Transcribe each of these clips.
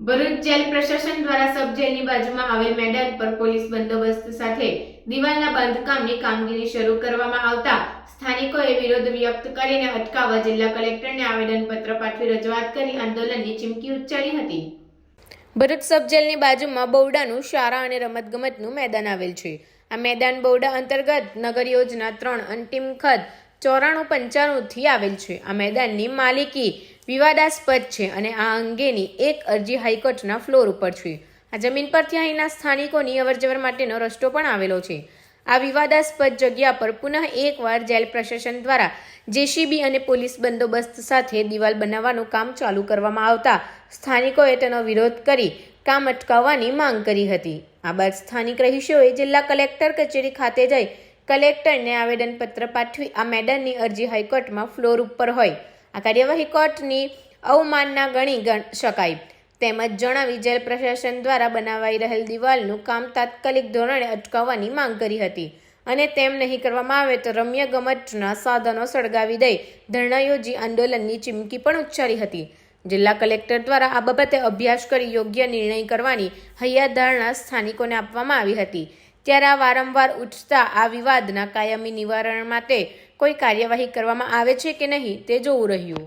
Bharuch jail પ્રશાસન દ્વારા સબ જેલની બાજુમાં આવેલ મેદાન પર પોલીસ બંદોબસ્ત સાથે દિવાલના બાંધકામની કામગીરી શરૂ કરવામાં આવતા સ્થાનિકોએ વિરોધ વ્યક્ત કરીને અટકાવવા જિલ્લા કલેક્ટરને આવેદનપત્ર પાઠવી રજૂઆત કરી આંદોલનની ચીમકી ઉચ્ચારી હતી. ભરૂચ સબ જેલની બાજુમાં બૌડાનું શાળા અને રમતગમતનું મેદાન આવેલ છે. આ મેદાન બૌડા અંતર્ગત નગર યોજના ત્રણ અંતિમ ખદ ચોરાણું પંચાણુંથી આવેલ છે. આ મેદાનની માલિકી વિવાદાસ્પદ છે અને આ અંગેની એક અરજી હાઈકોર્ટના ફ્લોર ઉપર છે. આ જમીન પરથી અહીંના સ્થાનિકોની અવરજવર માટેનો રસ્તો પણ આવેલો છે. આ વિવાદાસ્પદ જગ્યા પર પુનઃ એકવાર જેલ પ્રશાસન દ્વારા જેસીબી અને પોલીસ બંદોબસ્ત સાથે દિવાલ બનાવવાનું કામ ચાલુ કરવામાં આવતા સ્થાનિકોએ તેનો વિરોધ કરી કામ અટકાવવાની માંગ કરી હતી. આ બાદ સ્થાનિક રહીશોએ જિલ્લા કલેક્ટર કચેરી ખાતે જઈ કલેક્ટરને આવેદનપત્ર પાઠવી આ મેદાનની અરજી હાઈકોર્ટમાં ફ્લોર ઉપર હોય. આ કાર્યવાહી કોર્ટની અવમાનના ગણી શકાય. તેમજ જણાવી, જેલ પ્રશાસન દ્વારા બનાવાઈ રહેલ દિવાલનું કામ તાત્કાલિક ધોરણે અટકાવવાની માંગ કરી હતી. અને તેમ નહીં કરવામાં આવે તો રમ્ય ગમતના સાધનો સળગાવી દઈ ધરણા યોજી આંદોલનની ચીમકી પણ ઉચ્ચારી હતી. જિલ્લા કલેક્ટર દ્વારા આ બાબતે અભ્યાસ કરી યોગ્ય નિર્ણય કરવાની હૈયાધારણા સ્થાનિકોને આપવામાં આવી હતી. ત્યારે આ વારંવાર ઉઠતા આ વિવાદના કાયમી નિવારણ માટે કોઈ કાર્યવાહી કરવામાં આવે છે કે નહીં તે જોવું રહ્યું.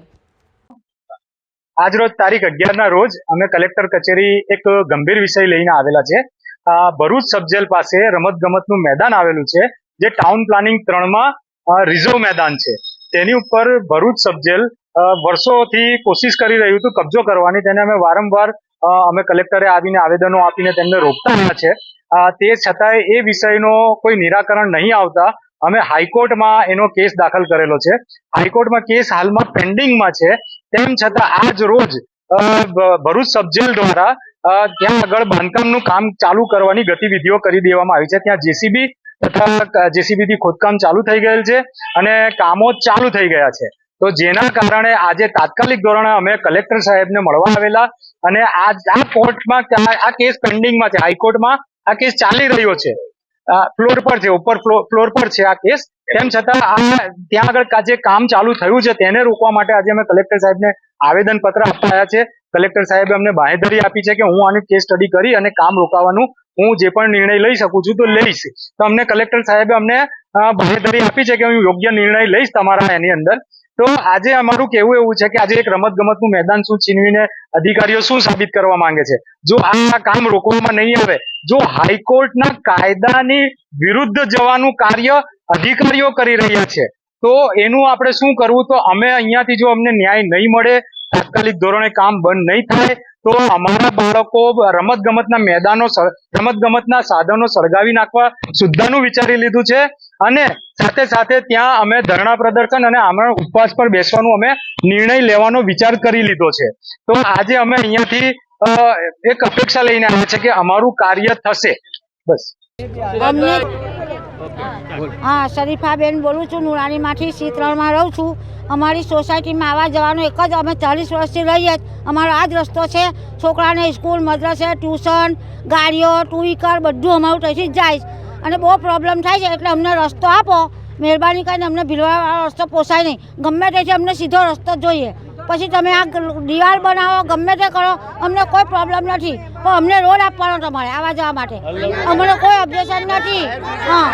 આજરોજ તારીખ અગિયારના રોજ અમે કલેક્ટર કચેરી એક ગંભીર વિષય લઈને આવેલા છે. ભરૂચ સબજેલ પાસે રમત ગમતનું મેદાન આવેલું છે, જે ટાઉન પ્લાનિંગ ત્રણમાં રિઝર્વ મેદાન છે. તેની ઉપર ભરૂચ સબજેલ વર્ષોથી કોશિશ કરી રહ્યું હતું કબજો કરવાની, તેને અમે વારંવાર અમે કલેક્ટરે આવીને આવેદનો આપીને તેમને રોકતા રહ્યા છે. તે છતાંય એ વિષયનો કોઈ નિરાકરણ નહીં આવતા. અમે હાઈકોર્ટમાં એનો કેસ દાખલ કરેલો છે. હાઈકોર્ટમાં કેસ હાલમાં પેન્ડિંગમાં છે. તેમ છતાં આજ રોજ ભરૂચ સબજેલ દ્વારા ત્યાં આગળ બાંધકામનું કામ ચાલુ કરવાની ગતિવિધિઓ કરી દેવામાં આવી છે. ત્યાં જેસીબી તથા જેસીબીથી ખોદકામ ચાલુ થઈ ગયેલ છે અને કામો ચાલુ થઈ ગયા છે. તો જેના કારણે આજે તાત્કાલિક ધોરણે અમે કલેક્ટર સાહેબને મળવા આવેલા અને આ કોર્ટમાં આ કેસ પેન્ડિંગમાં છે. હાઈકોર્ટમાં આ કેસ ચાલી રહ્યો છે. ફ્લોર પર છે, ઉપર ફ્લોર પર છે આ કેસ તેમ છતાં આ ત્યાં આગળ જે કામ ચાલુ થયું છે તેને રોકવા માટે આજે અમે કલેક્ટર સાહેબને આવેદન પત્ર આપવા છે. કલેક્ટર સાહેબે અમને બાહેધરી આપી છે કે હું આની કેસ સ્ટડી કરી અને કામ રોકાવાનું હું જે પણ નિર્ણય લઈ શકું છું તો લઈશ. તો અમને કલેક્ટર સાહેબે અમને બાંહેધરી આપી છે કે હું યોગ્ય નિર્ણય લઈશ તમારા એની અંદર. તો આજે અમારું કેવું એવું છે કે આજે એક રમત ગમતનું મેદાન શું છીનવીને અધિકારીઓ શું સાબિત કરવા માંગે છે? જો આ કામ રોકવામાં નહીં આવે, જો હાઈકોર્ટના કાયદાની વિરુદ્ધ જવાનું કાર્ય અધિકારીઓ કરી રહ્યા છે, તો એનું આપણે શું કરવું? તો અમે અહીંયાથી જો અમને ન્યાય નહીં મળે, તાત્કાલિક ધોરણે કામ બંધ નહીં થાય, તો અમારા બાળકો રમત ગમતના મેદાનો રમત ગમતના સાધનો સળગાવી નાખવા સુદ્ધાનું વિચારી લીધું છે. અને સાથે સાથે ત્યાં અમે ધરણા પ્રદર્શન અને આમરણ ઉપવાસ પર બેસવાનું અમે નિર્ણય લેવાનો વિચાર કરી લીધો છે. તો આજે અમે અહીંયાથી એક અપેક્ષા લઈને આવ્યા છે કે અમારું કાર્ય થશે. બસ. હા, શરીફાબેન બોલું છું, નુરાણીમાંથી સી ત્રણમાં રહું છું. અમારી સોસાયટીમાં આવવા જવાનું એક જ, અમે ચાલીસ વર્ષથી રહીએ અમારો આ જ રસ્તો છે. છોકરાને સ્કૂલ, મદ્રસે, ટ્યુશન, ગાડીઓ, ટુ વ્હીકર બધું અમારું ત્યાંથી જાય. અને બહુ પ્રોબ્લેમ થાય છે, એટલે અમને રસ્તો આપો. મહેરબાની કરીને અમને ભીલવાળો રસ્તો પોસાય નહીં. ગમે તેથી અમને સીધો રસ્તો જોઈએ. પછી તમે આ દિવાલ બનાવો, ગમે તે કરો, અમને કોઈ પ્રોબ્લેમ નથી. પણ અમને રોડ આપવાનો તમારે આવવા જવા માટે. અમને કોઈ ઓબ્જેક્શન નથી. હા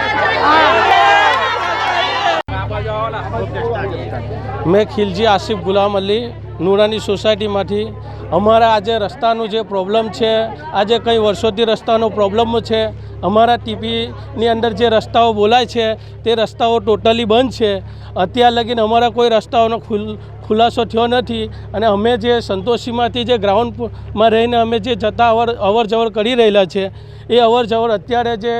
મેં ખિલજી આસિફ ગુલામ અલી, નુરાની સોસાયટીમાંથી અમારા આજે રસ્તાનું જે પ્રોબ્લેમ છે, આજે કંઈ વર્ષોથી રસ્તાનો પ્રોબ્લેમ છે, અમારા ટીપીની અંદર જે રસ્તાઓ બોલાય છે, તે રસ્તાઓ ટોટલી બંધ છે. અત્યાર લગીને અમારા કોઈ રસ્તાઓનો ખુલ, ખુલાસો થયો નથી અને અમે જે સંતોષીમાંથી જે ગ્રાઉન્ડમાં રહીને અમે જે જતા અવર અવર જવર કરી રહેલા છે, એ અવર જવર અત્યારે જે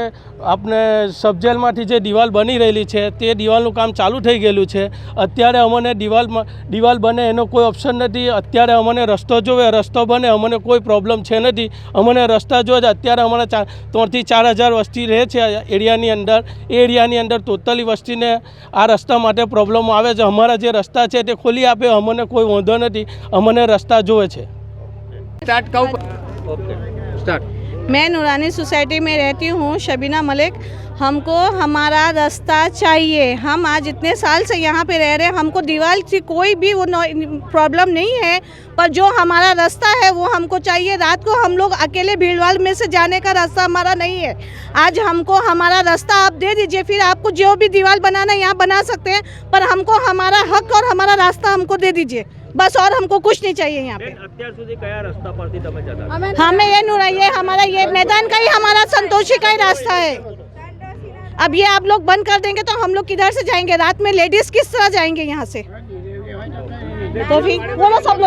આપણે સબજેલમાંથી જે દિવાલ બની રહેલી છે, તે દિવાલનું કામ ચાલુ થઈ ગયેલું છે. અત્યારે અમને દિવાલમાં, દિવાલ બને એનો કોઈ ઓપ્શન નથી. અત્યારે અમને રસ્તો જોવે રસ્તો બને અમને કોઈ પ્રોબ્લેમ છે નથી. અમને રસ્તા જોવે છે અત્યારે અમારા ચાર ત્રણથી ચાર હજાર વસ્તી રહે છે એરિયાની અંદર. એ એરિયાની અંદર ટોટલી વસ્તીને આ રસ્તા માટે પ્રોબ્લેમો આવે છે. અમારા જે રસ્તા છે તે ખોલી આપે અમને કોઈ વાંધો નથી. અમને રસ્તા જોવે છે. સ્ટાર્ટ કહું. સ્ટાર્ટ मैं नूरानी सोसाइटी में रहती हूँ, शबीना मलिक। हमको हमारा रास्ता चाहिए। हम आज इतने साल से यहाँ पे रह रहे हैं। हमको दीवार से कोई भी वो प्रॉब्लम नहीं है, पर जो हमारा रास्ता है, वो हमको चाहिए। रात को हम लोग अकेले भीड़भाड़ में से जाने का रास्ता हमारा नहीं है। आज हमको हमारा रास्ता आप दे दीजिए, फिर आपको जो भी दीवार बनाना यहाँ बना सकते हैं, पर हमको हमारा हक और हमारा रास्ता हमको दे दीजिए। बस और हमको कुछ नहीं चाहिए यहाँ पे। हमें ये नुरा ये हमारा ये मैदान का ही हमारा संतोषी का ही रास्ता है। अब ये आप लोग बंद कर देंगे तो हम लोग किधर से जाएँगे? रात में लेडीज़ किस तरह जाएँगे यहाँ से? तो फिर बोलो सब लोग